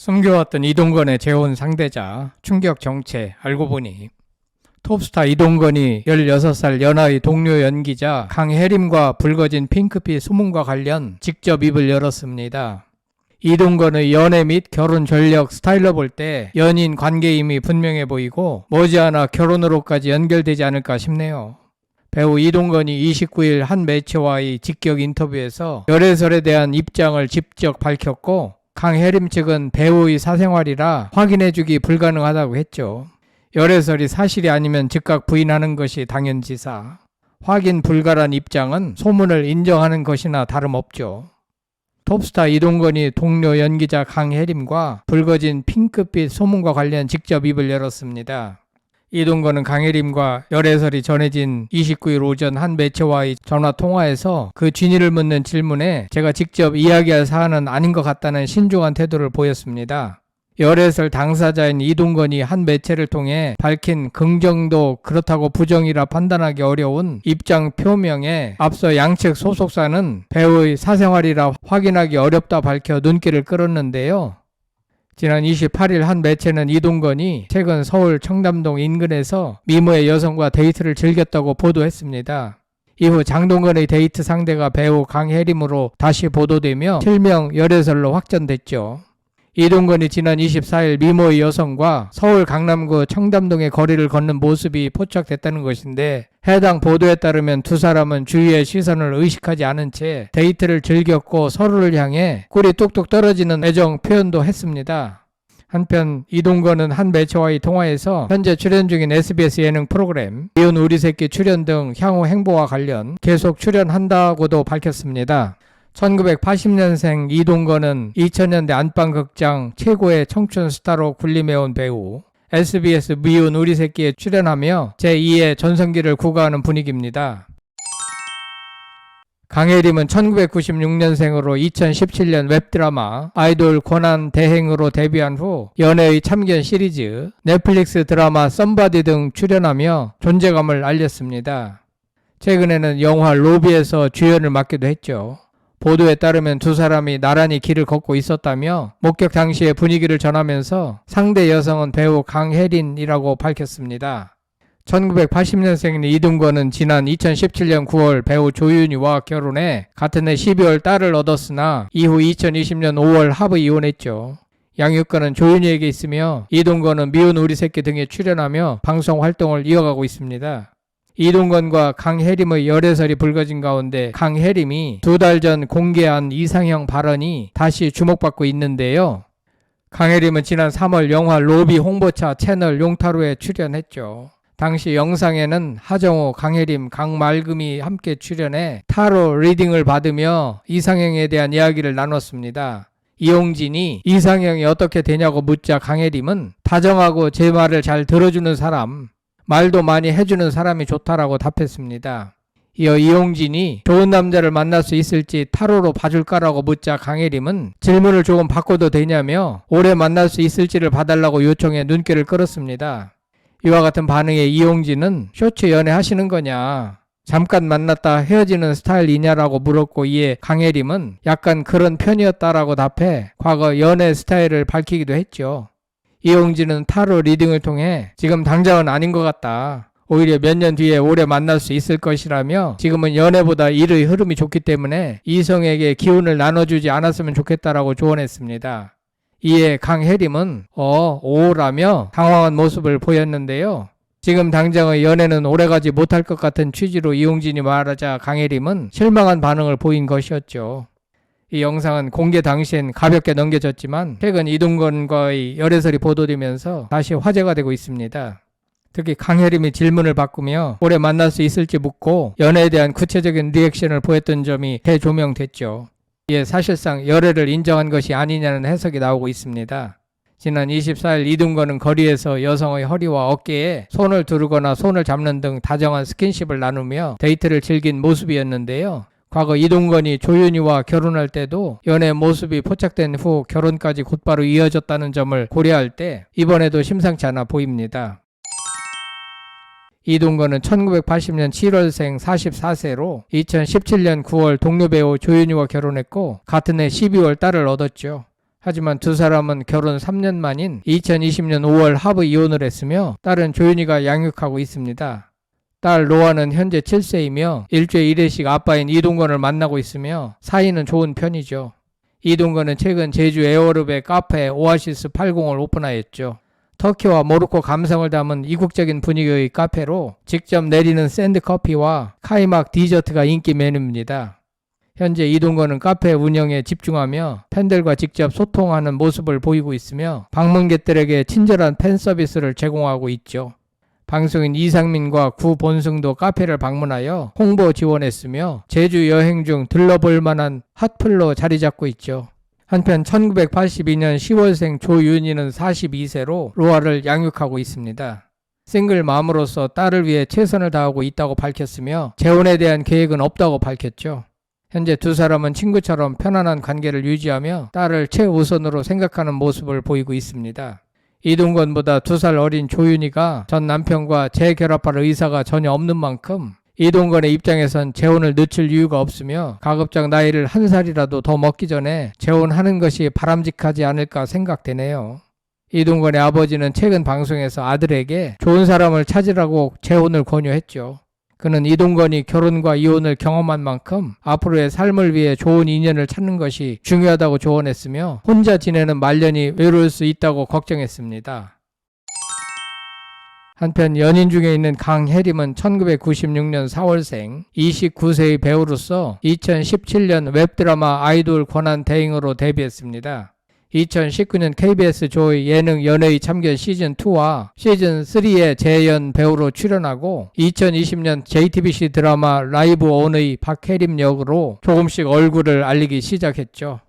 숨겨왔던 이동건의 재혼 상대자 충격 정체 알고 보니 톱스타 이동건이 16살 연하의 동료 연기자 강혜림과 불거진 핑크빛 소문과 관련 직접 입을 열었습니다. 이동건의 연애 및 결혼 전력 스타일러 볼때 연인 관계임이 분명해 보이고 머지않아 결혼으로까지 연결되지 않을까 싶네요. 배우 이동건이 29일 한 매체와의 직격 인터뷰에서 열애설에 대한 입장을 직접 밝혔고 강혜림 측은 배우의 사생활이라 확인해주기 불가능하다고 했죠. 열애설이 사실이 아니면 즉각 부인하는 것이 당연지사. 확인 불가란 입장은 소문을 인정하는 것이나 다름없죠. 톱스타 이동건이 동료 연기자 강혜림과 불거진 핑크빛 소문과 관련 직접 입을 열었습니다. 이동건은 강혜림과 열애설이 전해진 29일 오전 한 매체와의 전화 통화에서 그 진위를 묻는 질문에 제가 직접 이야기할 사안은 아닌 것 같다는 신중한 태도를 보였습니다. 열애설 당사자인 이동건이 한 매체를 통해 밝힌 긍정도 그렇다고 부정이라 판단하기 어려운 입장 표명에 앞서 양측 소속사는 배우의 사생활이라 확인하기 어렵다 밝혀 눈길을 끌었는데요. 지난 28일 한 매체는 이동건이 최근 서울 청담동 인근에서 미모의 여성과 데이트를 즐겼다고 보도했습니다. 이후 장동건의 데이트 상대가 배우 강혜림으로 다시 보도되며 실명 열애설로 확전됐죠. 이동건이 지난 24일 미모의 여성과 서울 강남구 청담동의 거리를 걷는 모습이 포착됐다는 것인데 해당 보도에 따르면 두 사람은 주위의 시선을 의식하지 않은 채 데이트를 즐겼고 서로를 향해 꿀이 뚝뚝 떨어지는 애정 표현도 했습니다. 한편 이동건은 한 매체와의 통화에서 현재 출연 중인 SBS 예능 프로그램 미운 우리 새끼 출연 등 향후 행보와 관련 계속 출연한다고도 밝혔습니다. 1980년생 이동건은 2000년대 안방극장 최고의 청춘 스타로 군림해온 배우 SBS 미운 우리 새끼에 출연하며 제2의 전성기를 구가하는 분위기입니다. 강혜림은 1996년생으로 2017년 웹드라마 아이돌 권한 대행으로 데뷔한 후 연애의 참견 시리즈, 넷플릭스 드라마 썸바디 등 출연하며 존재감을 알렸습니다. 최근에는 영화 로비에서 주연을 맡기도 했죠. 보도에 따르면 두 사람이 나란히 길을 걷고 있었다며 목격 당시의 분위기를 전하면서 상대 여성은 배우 강혜린이라고 밝혔습니다. 1980년생인 이동건은 지난 2017년 9월 배우 조윤희와 결혼해 같은 해 12월 딸을 얻었으나 이후 2020년 5월 합의 이혼했죠. 양육권은 조윤희에게 있으며 이동건은 미운 우리 새끼 등에 출연하며 방송 활동을 이어가고 있습니다. 이동건과 강혜림의 열애설이 불거진 가운데 강혜림이 두 달 전 공개한 이상형 발언이 다시 주목받고 있는데요. 강혜림은 지난 3월 영화 로비 홍보차 채널 용타로에 출연했죠. 당시 영상에는 하정우, 강혜림, 강말금이 함께 출연해 타로 리딩을 받으며 이상형에 대한 이야기를 나눴습니다. 이용진이 이상형이 어떻게 되냐고 묻자 강혜림은 다정하고 제 말을 잘 들어주는 사람, 말도 많이 해주는 사람이 좋다라고 답했습니다. 이어 이용진이 좋은 남자를 만날 수 있을지 타로로 봐줄까라고 묻자 강혜림은 질문을 조금 바꿔도 되냐며 오래 만날 수 있을지를 봐달라고 요청해 눈길을 끌었습니다. 이와 같은 반응에 이용진은 쇼츠 연애 하시는 거냐 잠깐 만났다 헤어지는 스타일이냐라고 물었고 이에 강혜림은 약간 그런 편이었다라고 답해 과거 연애 스타일을 밝히기도 했죠. 이용진은 타로 리딩을 통해 지금 당장은 아닌 것 같다. 오히려 몇 년 뒤에 오래 만날 수 있을 것이라며 지금은 연애보다 일의 흐름이 좋기 때문에 이성에게 기운을 나눠주지 않았으면 좋겠다라고 조언했습니다. 이에 강혜림은 어, 오라며 당황한 모습을 보였는데요. 지금 당장의 연애는 오래가지 못할 것 같은 취지로 이용진이 말하자 강혜림은 실망한 반응을 보인 것이었죠. 이 영상은 공개 당시엔 가볍게 넘겨졌지만 최근 이동건과의 열애설이 보도되면서 다시 화제가 되고 있습니다. 특히 강혜림이 질문을 바꾸며 오래 만날 수 있을지 묻고 연애에 대한 구체적인 리액션을 보였던 점이 대조명됐죠. 이에 사실상 열애를 인정한 것이 아니냐는 해석이 나오고 있습니다. 지난 24일 이동건은 거리에서 여성의 허리와 어깨에 손을 두르거나 손을 잡는 등 다정한 스킨십을 나누며 데이트를 즐긴 모습이었는데요. 과거 이동건이 조윤희와 결혼할 때도 연애 모습이 포착된 후 결혼까지 곧바로 이어졌다는 점을 고려할 때 이번에도 심상치 않아 보입니다. 이동건은 1980년 7월생 44세로 2017년 9월 동료 배우 조윤희와 결혼했고 같은 해 12월 딸을 얻었죠. 하지만 두 사람은 결혼 3년 만인 2020년 5월 하부 이혼을 했으며 딸은 조윤희가 양육하고 있습니다. 딸 로아는 현재 7세이며 일주일에 1회씩 아빠인 이동건을 만나고 있으며 사이는 좋은 편이죠. 이동건은 최근 제주 에어룹의 카페 오아시스 80을 오픈하였죠. 터키와 모로코 감성을 담은 이국적인 분위기의 카페로 직접 내리는 샌드커피와 카이막 디저트가 인기 메뉴입니다. 현재 이동건은 카페 운영에 집중하며 팬들과 직접 소통하는 모습을 보이고 있으며 방문객들에게 친절한 팬 서비스를 제공하고 있죠. 방송인 이상민과 구 본승도 카페를 방문하여 홍보 지원했으며 제주 여행 중 들러볼 만한 핫플로 자리 잡고 있죠. 한편 1982년 10월생 조윤희는 42세로 로아를 양육하고 있습니다. 싱글 맘으로서 딸을 위해 최선을 다하고 있다고 밝혔으며 재혼에 대한 계획은 없다고 밝혔죠. 현재 두 사람은 친구처럼 편안한 관계를 유지하며 딸을 최우선으로 생각하는 모습을 보이고 있습니다. 이동건보다 두 살 어린 조윤희가 전 남편과 재결합할 의사가 전혀 없는 만큼 이동건의 입장에선 재혼을 늦출 이유가 없으며 가급적 나이를 한 살이라도 더 먹기 전에 재혼하는 것이 바람직하지 않을까 생각되네요. 이동건의 아버지는 최근 방송에서 아들에게 좋은 사람을 찾으라고 재혼을 권유했죠. 그는 이동건이 결혼과 이혼을 경험한 만큼 앞으로의 삶을 위해 좋은 인연을 찾는 것이 중요하다고 조언했으며 혼자 지내는 말년이 외로울 수 있다고 걱정했습니다. 한편 연인 중에 있는 강혜림은 1996년 4월생 29세의 배우로서 2017년 웹드라마 아이돌 권한 대행으로 데뷔했습니다. 2019년 KBS 조의 예능 연예의 참견 시즌2와 시즌3의 재연 배우로 출연하고 2020년 JTBC 드라마 라이브 온의 박혜림 역으로 조금씩 얼굴을 알리기 시작했죠.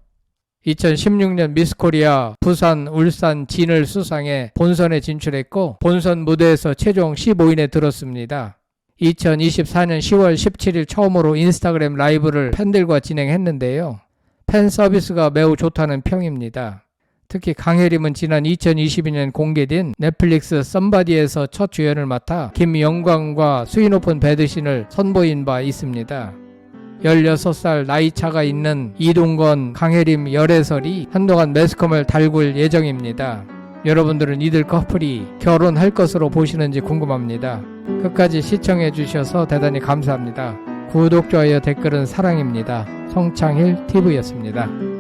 2016년 미스코리아 부산, 울산, 진을 수상해 본선에 진출했고 본선 무대에서 최종 15인에 들었습니다. 2024년 10월 17일 처음으로 인스타그램 라이브를 팬들과 진행했는데요. 팬 서비스가 매우 좋다는 평입니다. 특히 강혜림은 지난 2022년 공개된 넷플릭스 썸바디에서 첫 주연을 맡아 김영광과 수위 높은 배드신을 선보인 바 있습니다. 16살 나이 차가 있는 이동건, 강혜림 열애설이 한동안 매스컴을 달굴 예정입니다. 여러분들은 이들 커플이 결혼할 것으로 보시는지 궁금합니다. 끝까지 시청해 주셔서 대단히 감사합니다. 구독, 좋아요, 댓글은 사랑입니다. 성창일 TV였습니다.